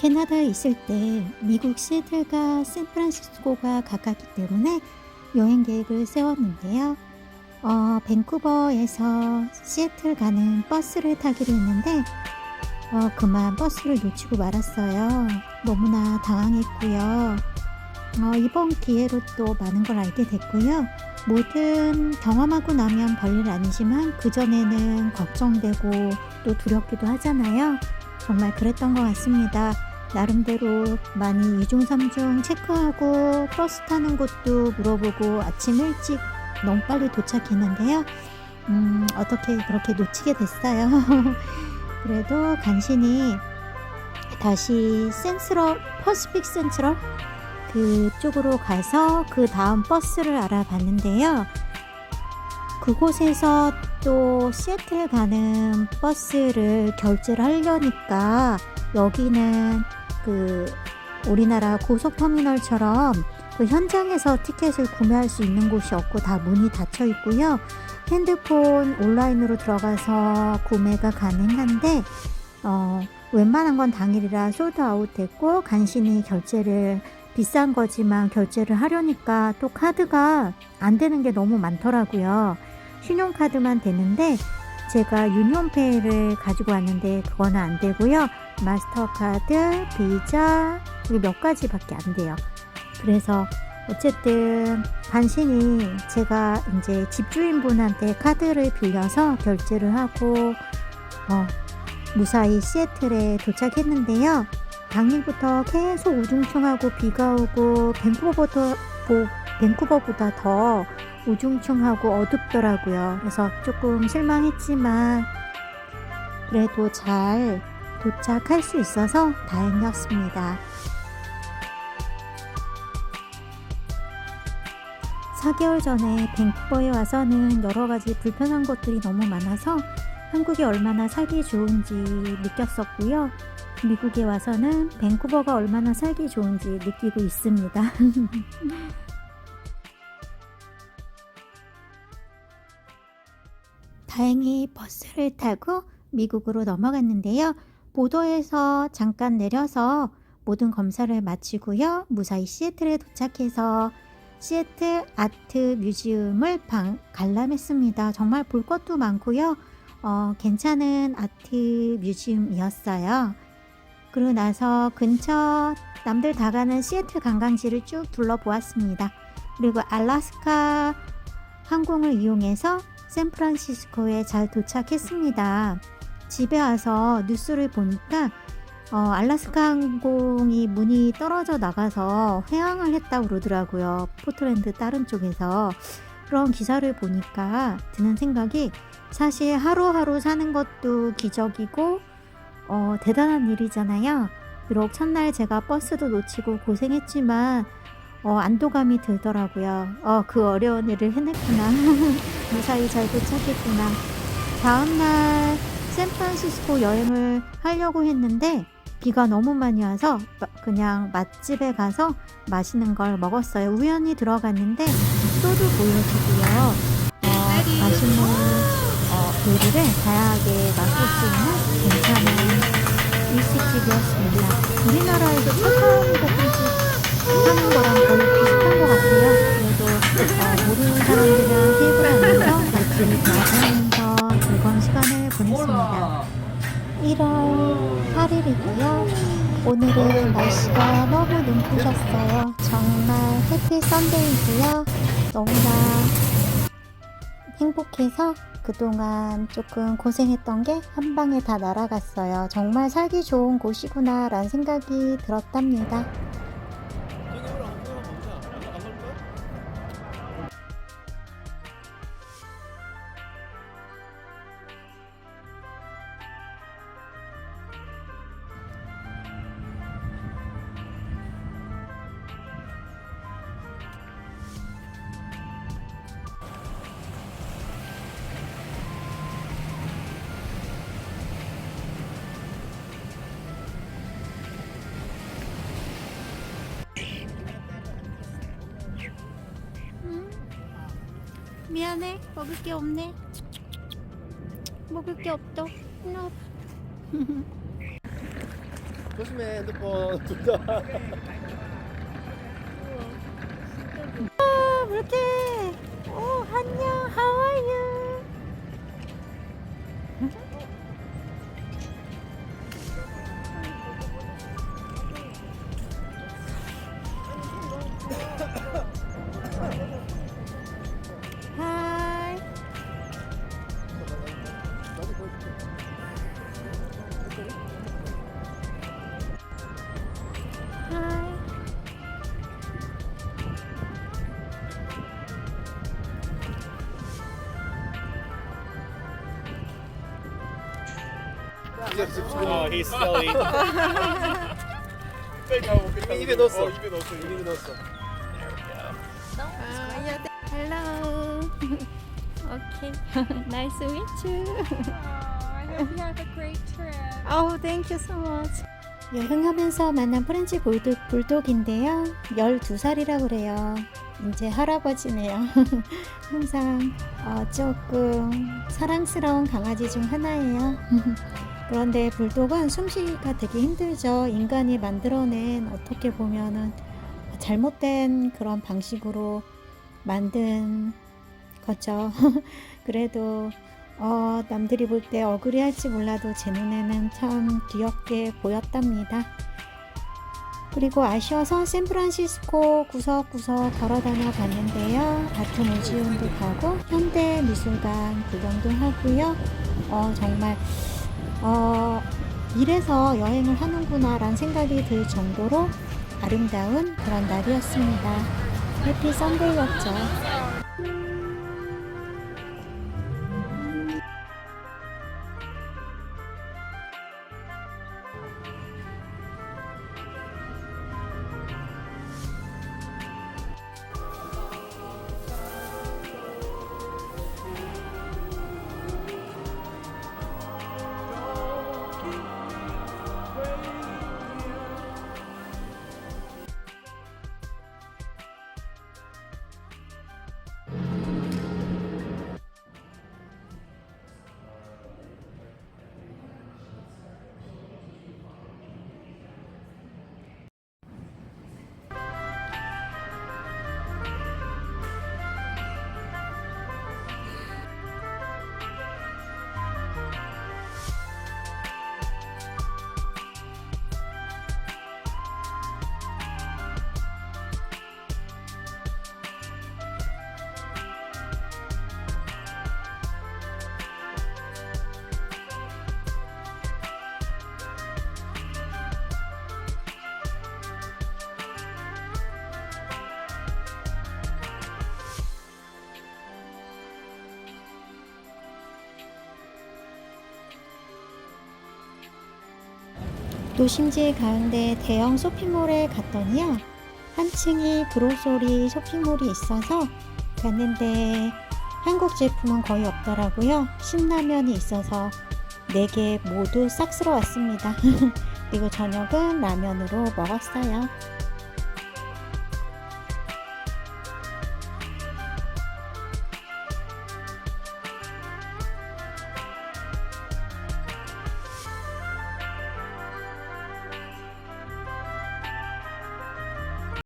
캐나다에 있을 때 미국 시애틀과 샌프란시스코가 가깝기 때문에 여행 계획을 세웠는데요. 어, 밴쿠버에서 시애틀 가는 버스를 타기로 했는데 어, 그만 버스를 놓치고 말았어요. 너무나 당황했고요. 어, 이번 기회로 또 많은 걸 알게 됐고요. 뭐든 경험하고 나면 별일 아니지만 그전에는 걱정되고 또 두렵기도 하잖아요. 정말 그랬던 것 같습니다. 나름대로 많이 이중삼중 체크하고 버스 타는 곳도 물어보고 아침 일찍 너무 빨리 도착했는데요. 음, 어떻게 그렇게 놓치게 됐어요. 그래도 간신히 다시 센트럴, 퍼시픽 센트럴 그쪽으로 가서 그 다음 버스를 알아봤는데요. 그곳에서 또 시애틀 가는 버스를 결제를 하려니까 여기는 그 우리나라 고속터미널처럼 그 현장에서 티켓을 구매할 수 있는 곳이 없고 다 문이 닫혀 있고요. 핸드폰 온라인으로 들어가서 구매가 가능한데 어, 웬만한 건 당일이라 솔드아웃 됐고 간신히 결제를 비싼 거지만 결제를 하려니까 또 카드가 안 되는 게 너무 많더라고요. 신용카드만 되는데 제가 유니온페이를 가지고 왔는데 그거는 안 되고요. 마스터카드, 비자 이몇 가지밖에 안 돼요. 그래서 어쨌든 간신히 제가 이제 집주인분한테 카드를 빌려서 결제를 하고 어, 무사히 시애틀에 도착했는데요. 당일부터 계속 우중충하고 비가 오고 밴쿠버보다, 보- 밴쿠버보다 더 우중충하고 어둡더라고요. 그래서 조금 실망했지만 그래도 잘 도착할 수 있어서 다행이었습니다. 4개월 전에 밴쿠버에 와서는 여러 가지 불편한 것들이 너무 많아서 한국이 얼마나 살기 좋은지 느꼈었고요. 미국에 와서는 밴쿠버가 얼마나 살기 좋은지 느끼고 있습니다. 다행히 버스를 타고 미국으로 넘어갔는데요. 보도에서 잠깐 내려서 모든 검사를 마치고요. 무사히 시애틀에 도착해서 시애틀 아트 뮤지엄을 방, 관람했습니다. 정말 볼 것도 많고요. 어, 괜찮은 아트 뮤지엄이었어요. 그러고 나서 근처 남들 다 가는 시애틀 관광지를 쭉 둘러보았습니다. 그리고 알라스카 항공을 이용해서 샌프란시스코에 잘 도착했습니다. 집에 와서 뉴스를 보니까 어, 알라스카 항공이 문이 떨어져 나가서 회항을 했다고 그러더라고요. 포트랜드 다른 쪽에서. 그런 기사를 보니까 드는 생각이 사실 하루하루 사는 것도 기적이고 어, 대단한 일이잖아요. 비록 첫날 제가 버스도 놓치고 고생했지만 어, 안도감이 들더라고요. 어, 그 어려운 일을 해냈구나. 무사히 잘 도착했구나. 다음날 샌프란시스코 여행을 하려고 했는데 비가 너무 많이 와서 마- 그냥 맛집에 가서 맛있는 걸 먹었어요. 우연히 들어갔는데 소도 보여주고요. 어, 맛있는 어, 요리를 다양하게 맛볼 수 있는 괜찮은 일식집이었습니다. 우리나라에서 초상고깃집 하는 거랑 거의 비슷한 것 같아요. 그래도 어, 모르는 사람들이랑 테이블에 앉아서 맛집을 대화하면 1월 8일이고요. 오늘은 날씨가 너무 눈부셨어요. 정말 해피 썬데이고요. 너무나 행복해서 그동안 조금 고생했던 게 한 방에 다 날아갔어요. 정말 살기 좋은 곳이구나 라는 생각이 들었답니다. 미안해. 먹을 게 없네. 먹을 게 없어. 너. 조심해 핸드폰 둘다 아, 물개. 오, 안녕. How are you? Oh, he's still eating. 이미 입에 넣었어. 입에 넣었어. 입에 넣었어. Hello. okay. nice to meet you. I hope you have a great trip. Oh, thank you so much. 여행하면서 만난 프렌치 불독, 불독인데요. 12살이라고 그래요. 이제 할아버지네요. 항상 어, 조금 사랑스러운 강아지 중 하나예요. 그런데 불독은 숨쉬기가 되게 힘들죠. 인간이 만들어낸 어떻게 보면은 잘못된 그런 방식으로 만든 거죠. 그래도 어, 남들이 볼 때 어그리 할지 몰라도 제 눈에는 참 귀엽게 보였답니다. 그리고 아쉬워서 샌프란시스코 구석구석 걸어 다녀 봤는데요. 아트 뮤지엄도 가고 현대 미술관 구경도 하고요. 어, 정말 어, 이래서 여행을 하는구나 라는 생각이 들 정도로 아름다운 그런 날이었습니다. 해피 선데이였죠. 도심지 가운데 대형 쇼핑몰에 갔더니요. 한층이 그로소리 쇼핑몰이 있어서 갔는데 한국 제품은 거의 없더라고요. 신라면이 있어서 4개 모두 싹 쓸어 왔습니다. 그리고 저녁은 라면으로 먹었어요.